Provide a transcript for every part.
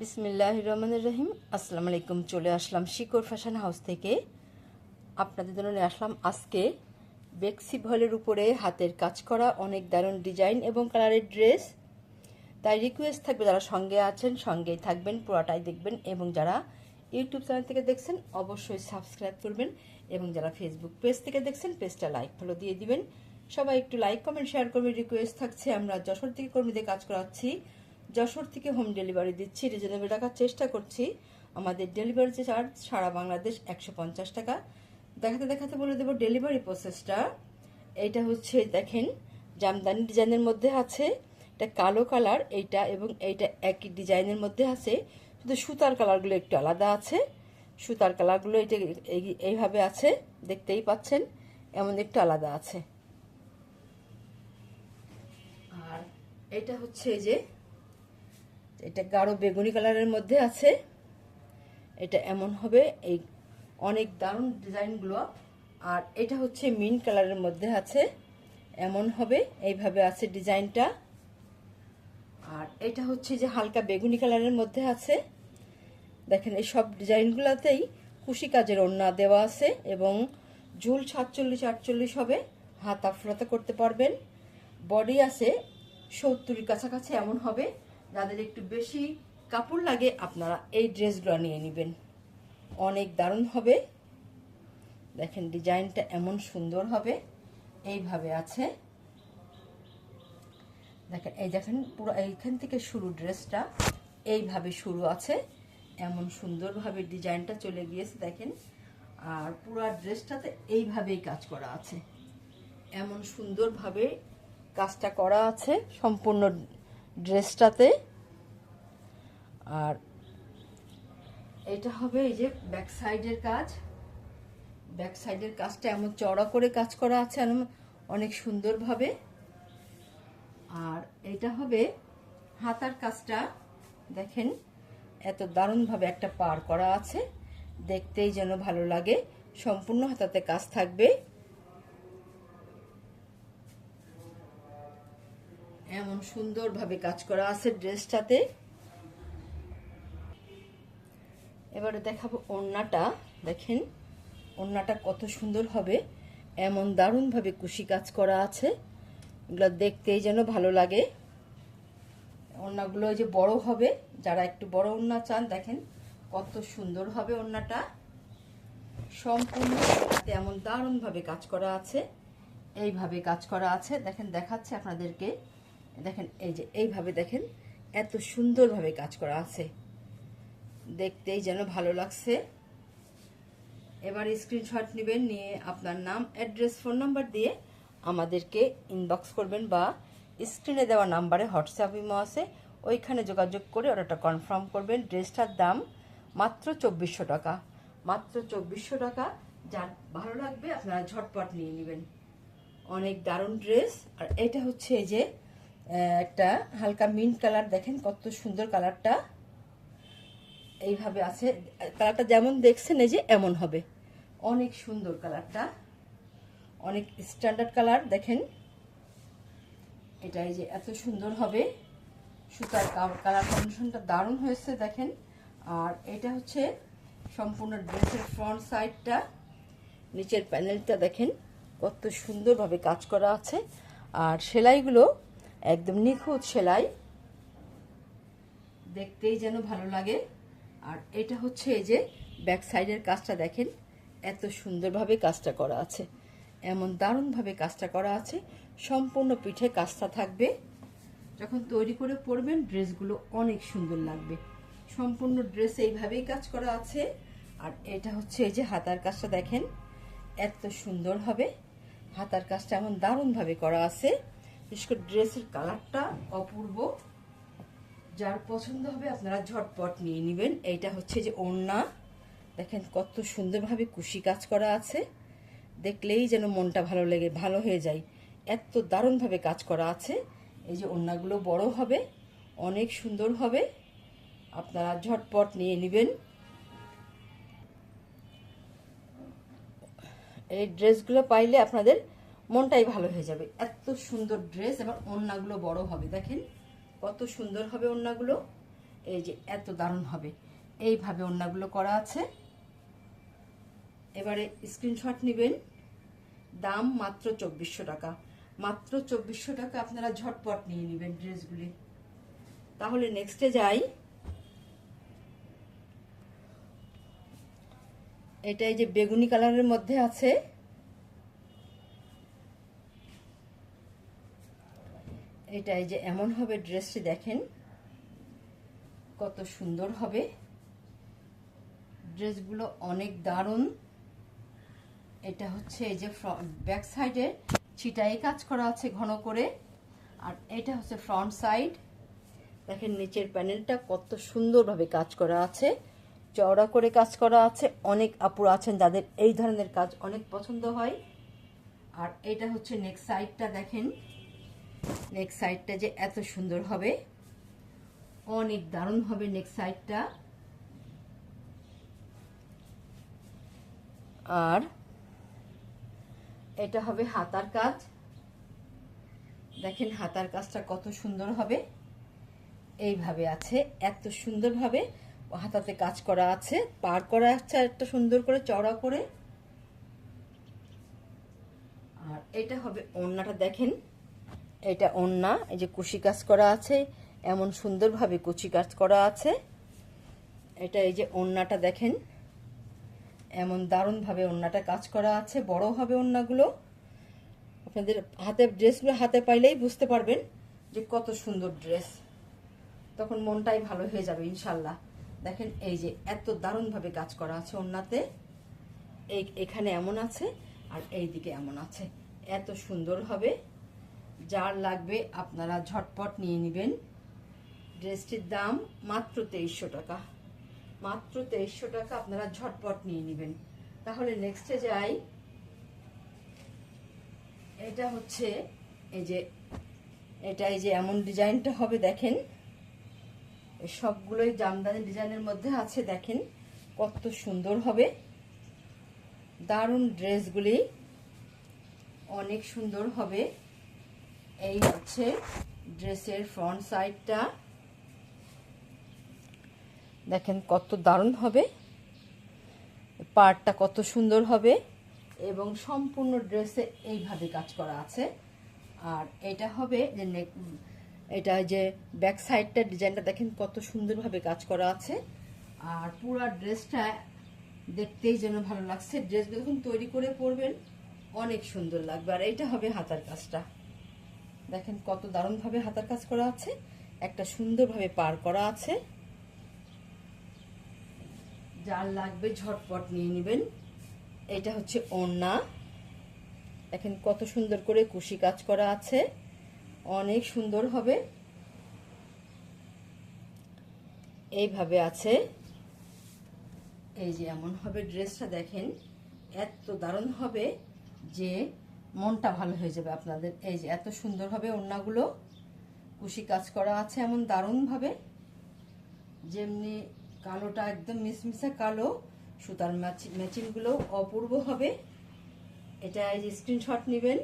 বিসমিল্লাহ রহমানুর রহিম আসসালামু আলাইকুম, চলে আসলাম শিকর ফ্যাশন হাউস থেকে। আপনাদের জন্য নিয়ে আসলাম আজকে বেক্সি ভলের উপরে হাতের কাজ করা অনেক দারুণ ডিজাইন এবং কালারের ড্রেস। তাই রিকোয়েস্ট থাকবে যারা সঙ্গে আছেন, সঙ্গেই থাকবেন, পুরাটাই দেখবেন এবং যারা ইউটিউব চ্যানেল থেকে দেখছেন, অবশ্যই সাবস্ক্রাইব করবেন এবং যারা ফেসবুক পেজ থেকে দেখছেন পেজটা লাইক ফলো দিয়ে দিবেন। সবাই একটু লাইক কমেন্ট শেয়ার করবেন। রিকোয়েস্ট থাকছে, আমরা যশোর থেকে কর্মীদের কাজ করাচ্ছি। যশোর থেকে হোম ডেলিভারি দিচ্ছি রিজনেবল রাখার চেষ্টা করছি। আমাদের ডেলিভারি চার্জ সারা বাংলাদেশ একশো পঞ্চাশ টাকা। দেখাতে দেখাতে বলে দেবো ডেলিভারি প্রসেসটা এইটা হচ্ছে, দেখেন, জামদানি ডিজাইনের মধ্যে আছে, এটা কালো কালার এইটা এবং এইটা একই ডিজাইনের মধ্যে আছে। শুধু সুতার কালারগুলো একটু আলাদা আছে। সুতার কালারগুলো এটা এই- এইভাবে আছে, দেখতেই পাচ্ছেন, এমন একটু আলাদা আছে। আর এটা হচ্ছে এই যে এটা গাঢ় বেগুনি কালারের মধ্যে আছে। এটা এমন হবে, এই অনেক দারুণ ডিজাইনগুলো আর এটা হচ্ছে মিন কালারের মধ্যে আছে, এমন হবে, এইভাবে আছে ডিজাইনটা। আর এটা হচ্ছে যে হালকা বেগুনি কালারের মধ্যে আছে। দেখেন, এই সব ডিজাইনগুলোতেই কুশি কাজের ওড়না দেওয়া আছে এবং ঝুল সাতচল্লিশ, আটচল্লিশ হবে, হাত আফরাতে করতে পারবেন। বডি আছে, সত্তরের কাছাকাছি এমন হবে। যাদের একটু বেশি কাপড় লাগে, আপনারা এই ড্রেসগুলো নিয়ে নেবেন। অনেক দারুণ হবে। দেখেন ডিজাইনটা এমন সুন্দর হবে। এইভাবে আছে। দেখেন, এই দেখেন পুরো এইখান থেকে শুরু ড্রেসটা এইভাবে শুরু আছে। এমন সুন্দরভাবে ডিজাইনটা চলে গিয়েছে, দেখেন। আর পুরো ড্রেসটাতে এইভাবেই কাজ করা আছে। এমন সুন্দরভাবে কাজটা করা আছে, সম্পূর্ণ ড্রেসটাতে। আর এটা হবে এই যে ব্যাক সাইডের কাজ। ব্যাক সাইডের কাজটা এমন চড়া করে কাজ করা আছে এমন অনেক সুন্দরভাবে। আর এটা হবে হাতার কাজটা। দেখেন, এত দারুণভাবে একটা পার করা আছে। দেখতেই যেন ভালো লাগে। সম্পূর্ণ হাতাতে কাজ থাকবে। এমন সুন্দরভাবে কাজ করা আছে ড্রেসটাতে। এবারে দেখাবো ওড়নাটা, দেখেন ওড়নাটা কত সুন্দর হবে। এমন দারুণভাবে কুশি কাজ করা আছে। এগুলো দেখতেই যেন ভালো লাগে। ওড়নাগুলো যে বড় হবে, যারা একটু বড় ওড়না চান, দেখেন কত সুন্দর হবে ওড়নাটা। সম্পূর্ণ এমন দারুণভাবে কাজ করা আছে। এইভাবে কাজ করা আছে। দেখেন দেখাচ্ছে আপনাদেরকে। দেখেন, এই যে এইভাবে দেখেন এত সুন্দরভাবে কাজ করা আছে। দেখতেই যেন ভালো লাগছে। এবার স্ক্রিনশট নেবেন, নিয়ে আপনার নাম অ্যাড্রেস ফোন নাম্বার দিয়ে আমাদেরকে ইনবক্স করবেন বা স্ক্রিনে দেওয়া নাম্বারে হোয়াটসঅ্যাপ ইমো আছে। ওইখানে যোগাযোগ করে অর্ডারটা কনফার্ম করবেন। ড্রেসটার দাম মাত্র চব্বিশশো টাকা। মাত্র চব্বিশশো টাকা। যার ভালো লাগবে আপনারা ঝটপট নিয়ে নেবেন। অনেক দারুণ ড্রেস আর এটা হচ্ছে এই যে একটা হালকা মিন্ট কালার দেখেন কত সুন্দর কালারটা এইভাবে আছে। কালারটা যেমন দেখছেন, এই যে এমন হবে। অনেক সুন্দর কালারটা অনেক স্ট্যান্ডার্ড কালার দেখেন। এটা এই যে এত সুন্দর হবে। সুতার কালার কম্বিনেশনটা দারুণ হয়েছে, দেখেন। আর এটা হচ্ছে সম্পূর্ণ ড্রেসের ফ্রন্ট সাইডটা নিচের প্যানেলটা দেখেন, কত সুন্দরভাবে কাজ করা আছে। আর সেলাইগুলো একদম নিখুঁত সেলাই। দেখতেই যেন ভালো লাগে। আর এটা হচ্ছে এই যে ব্যাক সাইডের কাজটা দেখেন, এত সুন্দরভাবে কাজটা করা আছে। এমন দারুণভাবে কাজটা করা আছে। সম্পূর্ণ পিঠে কাজটা থাকবে। যখন তৈরি করে পরবেন, ড্রেসগুলো অনেক সুন্দর লাগবে। সম্পূর্ণ ড্রেস এইভাবেই কাজ করা আছে। আর এটা হচ্ছে এই যে হাতার কাজটা দেখেন, এত সুন্দর হবে। হাতার কাজটা এমন দারুণভাবে করা আছে। বিশেষ করে ড্রেসের কালারটা অপূর্ব। যার পছন্দ হবে আপনারা ঝটপট নিয়ে নেবেন। এইটা হচ্ছে যে ওড়না। দেখেন কত সুন্দরভাবে কুশি কাজ করা আছে। দেখলেই যেন মনটা ভালো লেগে, ভালো হয়ে যায়। এত দারুণভাবে কাজ করা আছে। এই যে ওড়নাগুলো বড় হবে, অনেক সুন্দর হবে। আপনারা ঝটপট নিয়ে নেবেন। এই ড্রেসগুলো পাইলে আপনাদের মনটাই ভালো হয়ে যাবে। এত সুন্দর ড্রেস এবং ওড়নাগুলো বড় হবে। দেখেন কত সুন্দর হবে ওড়নাগুলো। এই যে এত দারুণ হবে। এইভাবে ওড়নাগুলো করা আছে। এবারে স্ক্রিনশট নেবেন। দাম মাত্র চব্বিশশো টাকা। মাত্র চব্বিশশো টাকা আপনারা ঝটপট নিয়ে নেবেন ড্রেসগুলি তাহলে নেক্সটে যাই। এটা এই যে বেগুনি কালারের মধ্যে আছে। এটা এই যে এমন হবে ড্রেসটি দেখেন, কত সুন্দর হবে। ড্রেসগুলো অনেক দারুণ। এটা হচ্ছে এই যে ফ্রন্ট ব্যাক সাইডে ছিটাই কাজ করা আছে ঘন করে, আর এটা হচ্ছে ফ্রন্ট সাইড। দেখেন নিচের প্যানেলটা কত সুন্দরভাবে কাজ করা আছে, চওড়া করে কাজ করা আছে। অনেক আপুর আছেন যাদের এই ধরনের কাজ অনেক পছন্দ হয়। আর এটা হচ্ছে নেক্সট সাইডটা দেখেন। নেক্সট সাইডটা যে এত সুন্দর হবে, অনেক দারুণ হবে নেক্সট সাইডটা আর এটা হবে হাতার কাজ। দেখেন হাতার কাজটা কত সুন্দর হবে। এইভাবে আছে, এত সুন্দরভাবে হাতাতে কাজ করা আছে, পার করা আছে একটা সুন্দর করে চড়া করে। আর এটা হবে ওড়নাটা দেখেন এটা ওড়না এই যে কুশি কাজ করা আছে, এমন সুন্দরভাবে কুচি কাজ করা আছে। এটা এই যে ওড়নাটা দেখেন, এমন দারুণভাবে ওড়নাটা কাজ করা আছে, বড় হবে ওড়নাগুলো আপনাদের হাতে, ড্রেসগুলো হাতে পাইলেই বুঝতে পারবেন যে কত সুন্দর ড্রেস। তখন মনটাই ভালো হয়ে যাবে, ইনশাল্লাহ। দেখেন, এই যে এত দারুণভাবে কাজ করা আছে ওড়নাতে এই, এখানে এমন আছে আর এই দিকে এমন আছে। এত সুন্দর হবে। যার লাগবে আপনারা ঝটপট নিয়ে নেবেন। ড্রেসটির দাম মাত্র তেইশশো টাকা। মাত্র তেইশশো টাকা আপনারা ঝটপট নিয়ে নেবেন। তাহলে নেক্সটে যাই। এটা হচ্ছে এই যে, এটা এই যে এমন ডিজাইনটা হবে দেখেন। সবগুলোই জামদানি ডিজাইনের মধ্যে আছে দেখেন। কত সুন্দর হবে। দারুণ ড্রেসগুলি। অনেক সুন্দর হবে। এই হচ্ছে ড্রেসের ফ্রন্ট সাইডটা। দেখেন কত দারুণ হবে। পার্টটা কত সুন্দর হবে এবং সম্পূর্ণ ড্রেসে এইভাবে কাজ করা আছে। আর এটা হবে যে এটা যে ব্যাক সাইডটা ডিজাইনটা দেখেন কত সুন্দরভাবে কাজ করা আছে। আর পুরো ড্রেসটা দেখতেই যেন ভালো লাগছে। ড্রেসগুলো যখন তৈরি করে পরবেন, অনেক সুন্দর লাগবে। আর এইটা হবে হাতার কাজটা। দেখেন কত দারুণভাবে হাতার কাজ করা আছে। একটা সুন্দরভাবে পার করা আছে। যার লাগবে ঝটপট নিয়ে নেবেন। এটা হচ্ছে ওড়না। দেখেন কত সুন্দর করে কুশি কাজ করা আছে। অনেক সুন্দর হবে। এইভাবে আছে। এই যে এমন হবে ড্রেসটা দেখেন। এত দারুণ হবে যে মনটা ভালো হয়ে যাবে আপনাদের। এই যে এত সুন্দরভাবে ওড়নাগুলো, কুশি কাজ করা আছে এমন দারুণভাবে। যেমনি কালোটা একদম মিসমিসা কালো, সুতার ম্যাচিংগুলো অপূর্ব হবে। এটা এই যে স্ক্রিনশট নেবেন।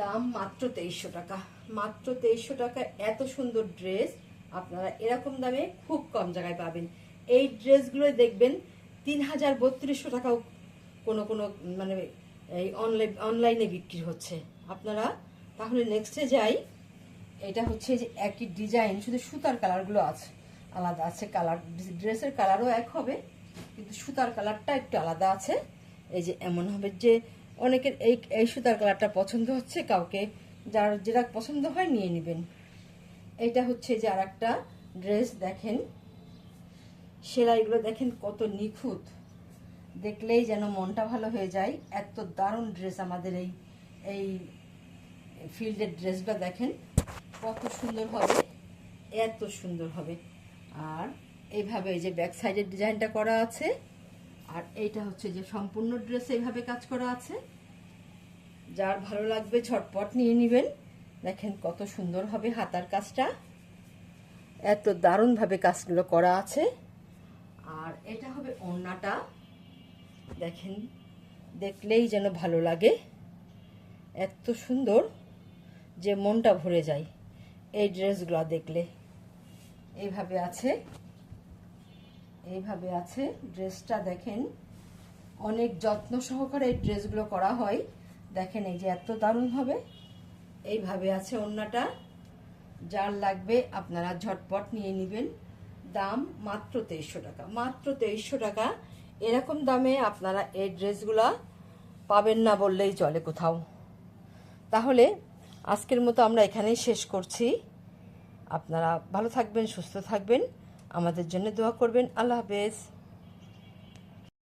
দাম মাত্র তেইশশো টাকা। মাত্র তেইশশো টাকা, এত সুন্দর ড্রেস আপনারা এরকম দামে খুব কম জায়গায় পাবেন। এই ড্রেসগুলো দেখবেন, তিন হাজার বত্রিশশো টাকাও কোনো কোনো মানে এই অনলাইন অনলাইনে বিক্রি হচ্ছে। আপনারা তাহলে নেক্সটে যাই। এটা হচ্ছে যে একই ডিজাইন শুধু সুতার কালারগুলো আছে, আলাদা আছে কালার ড্রেসের কালারও এক হবে, কিন্তু সুতার কালারটা একটু আলাদা আছে। এই যে এমন হবে যে অনেকের এই এই সুতার কালারটা পছন্দ হচ্ছে, কাউকে যার যেটা পছন্দ হয় নিয়ে নেবেন। এটা হচ্ছে যে আর একটা ড্রেস দেখেন। সেলাইগুলো দেখেন কত নিখুঁত। দেখলেই যেন মনটা ভালো হয়ে যায়। এত দারুণ ড্রেস আমাদের এই এই ফিল্ডের ড্রেসটা দেখেন, কত সুন্দর হবে, এত সুন্দর হবে। আর এইভাবে এই যে ব্যাক সাইডের ডিজাইনটা করা আছে, আর এইটা হচ্ছে যে সম্পূর্ণ ড্রেস এইভাবে কাজ করা আছে। যার ভালো লাগবে ঝটপট নিয়ে নেবেন। দেখেন কত সুন্দর হবে হাতার কাজটা। এত দারুণভাবে কাজগুলো করা আছে। আর এটা হবে ওড়নাটা। দেখেন, দেখলেই যেন ভালো লাগে। এত সুন্দর যে মনটা ভরে যায় এই ড্রেসগুলো দেখলে। এইভাবে আছে এইভাবে আছে। ড্রেসটা দেখেন, অনেক যত্ন সহকারে এই ড্রেসগুলো করা হয়। দেখেন, এই যে এত দারুণ হবে। এইভাবে আছে ওড়নাটা যার লাগবে আপনারা ঝটপট নিয়ে নেবেন। দাম মাত্র তেইশশো টাকা, মাত্র তেইশশো টাকা। এরকম দামে আপনারা এই ড্রেসগুলা পাবেন না বললেই চলে কোথাও। তাহলে আজকের মতো আমরা এখানেই শেষ করছি। আপনারা ভালো থাকবেন, সুস্থ থাকবেন। আমাদের জন্য দোয়া করবেন। আল্লাহ হাফেজ।